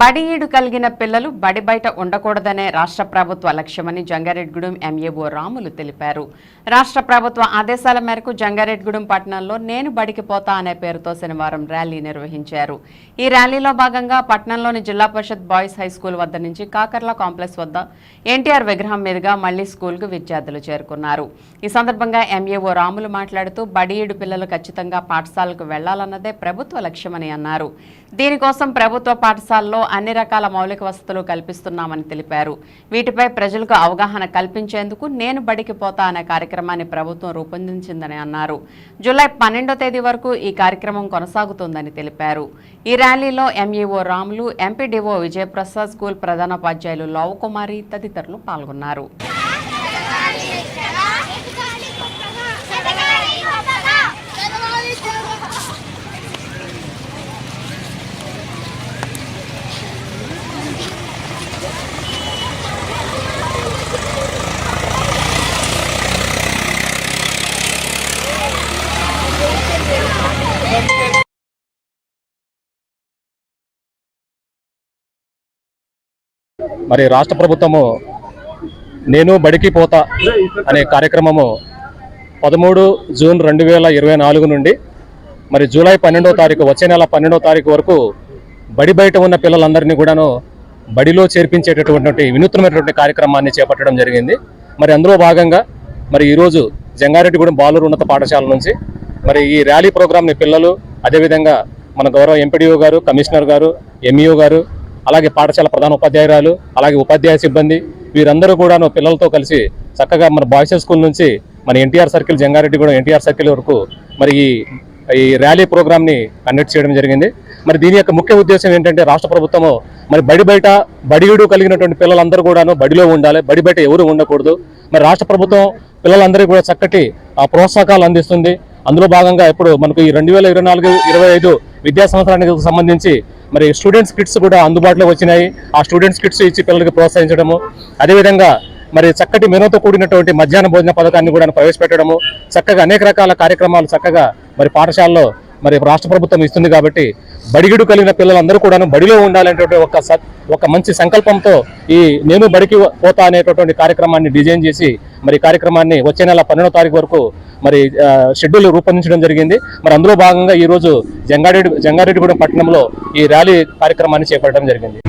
బడిఈడు కలిగిన పిల్లలు బడి బయట ఉండకూడదనే రాష్ట్ర ప్రభుత్వ లక్ష్యమని జంగారెడ్గూడెం ఎంఏఓ రాములు తెలిపారు. రాష్ట్ర ప్రభుత్వ ఆదేశాల మేరకు జంగారెడ్గూడెం పట్టణంలో నేను బడికి పోతా అనే పేరుతో శనివారం ర్యాలీ నిర్వహించారు. ఈ ర్యాలీలో భాగంగా పట్టణంలోని జిల్లా పరిషత్ బాయ్స్ హై స్కూల్ వద్ద నుంచి కాకర్ల కాంప్లెక్స్ వద్ద ఎన్టీఆర్ విగ్రహం మీదుగా మళ్ళీ స్కూల్కు విద్యార్థులు చేరుకున్నారు. ఈ సందర్భంగా ఎంఏఓ రాములు మాట్లాడుతూ బడిఈడు పిల్లలు ఖచ్చితంగా పాఠశాలకు వెళ్ళాలన్నదే ప్రభుత్వ లక్ష్యమని అన్నారు. దీనికోసం ప్రభుత్వ పాఠశాలలో అన్ని రకాల మౌలిక వసతులు కల్పిస్తున్నామని తెలిపారు. వీటిపై ప్రజలకు అవగాహన కల్పించేందుకు నేను బడికి పోతా అనే కార్యక్రమాన్ని ప్రభుత్వం రూపొందించిందని అన్నారు. జూలై పన్నెండో తేదీ వరకు ఈ కార్యక్రమం కొనసాగుతుందని తెలిపారు. ఈ ర్యాలీలో MEO Ramulu MPDO Vijayaprasad school ప్రధానోపాధ్యాయులు లవ్ కుమారి తదితరులు పాల్గొన్నారు. మరి రాష్ట్ర ప్రభుత్వము నేను బడికి పోతా అనే కార్యక్రమము పదమూడు జూన్ రెండు వేల ఇరవై నాలుగు నుండి మరి జూలై పన్నెండో తారీఖు వచ్చే నెల పన్నెండో తారీఖు వరకు బడి బయట ఉన్న పిల్లలందరినీ కూడాను బడిలో చేర్పించేటటువంటి వినూత్నమైనటువంటి కార్యక్రమాన్ని చేపట్టడం జరిగింది. మరి అందులో భాగంగా మరి ఈరోజు జంగారెడ్డిగూడెం బాలూరు ఉన్నత పాఠశాల నుంచి మరి ఈ ర్యాలీ ప్రోగ్రామ్ని పిల్లలు అదేవిధంగా మన గౌరవ ఎంపీడీఓ గారు కమిషనర్ గారు ఎంఈఓ గారు అలాగే పాఠశాల ప్రధాన ఉపాధ్యాయురాలు అలాగే ఉపాధ్యాయ సిబ్బంది వీరందరూ కూడాను పిల్లలతో కలిసి చక్కగా మన బాయ్స్ స్కూల్ నుంచి మన ఎన్టీఆర్ సర్కిల్ జంగారెడ్డి కూడా ఎన్టీఆర్ సర్కిల్ వరకు మరి ఈ ఈ ర్యాలీ ప్రోగ్రామ్ని కండక్ట్ చేయడం జరిగింది. మరి దీని యొక్క ముఖ్య ఉద్దేశం ఏంటంటే రాష్ట్ర ప్రభుత్వము మరి బడి బయట బడియుడు కలిగినటువంటి పిల్లలందరూ కూడాను బడిలో ఉండాలి బడి బయట ఎవరు ఉండకూడదు. మరి రాష్ట్ర ప్రభుత్వం పిల్లలందరికీ కూడా చక్కటి ఆ, ప్రోత్సాహకాలు అందిస్తుంది. అందులో భాగంగా ఇప్పుడు మనకు ఈ రెండు వేల ఇరవై నాలుగు ఇరవై ఐదు విద్యా సంవత్సరానికి సంబంధించి మరి స్టూడెంట్స్ కిట్స్ కూడా అందుబాటులో వచ్చినాయి. ఆ స్టూడెంట్స్ కిట్స్ ఇచ్చి పిల్లలకి ప్రోత్సహించడము అదేవిధంగా మరి చక్కటి మెనూతో కూడినటువంటి మధ్యాహ్న భోజన పథకాన్ని కూడా ప్రవేశపెట్టడము చక్కగా అనేక రకాల కార్యక్రమాలు చక్కగా మరి పాఠశాలలో మరి రాష్ట్ర ప్రభుత్వం ఇస్తుంది కాబట్టి బడిగిడు కలిగిన పిల్లలందరూ కూడాను బడిలో ఉండాలనేటువంటి ఒక ఒక మంచి సంకల్పంతో ఈ నేను బడికి పోతా అనేటటువంటి కార్యక్రమాన్ని డిజైన్ చేసి మరి కార్యక్రమాన్ని వచ్చే నెల పన్నెండో తారీఖు వరకు మరి ఆ, షెడ్యూల్ రూపొందించడం జరిగింది. మరి అందులో భాగంగా ఈ రోజు జంగారెడ్డి జంగారెడ్డిగూడెం పట్టణంలో ఈ ర్యాలీ కార్యక్రమాన్ని చేపట్టడం జరిగింది.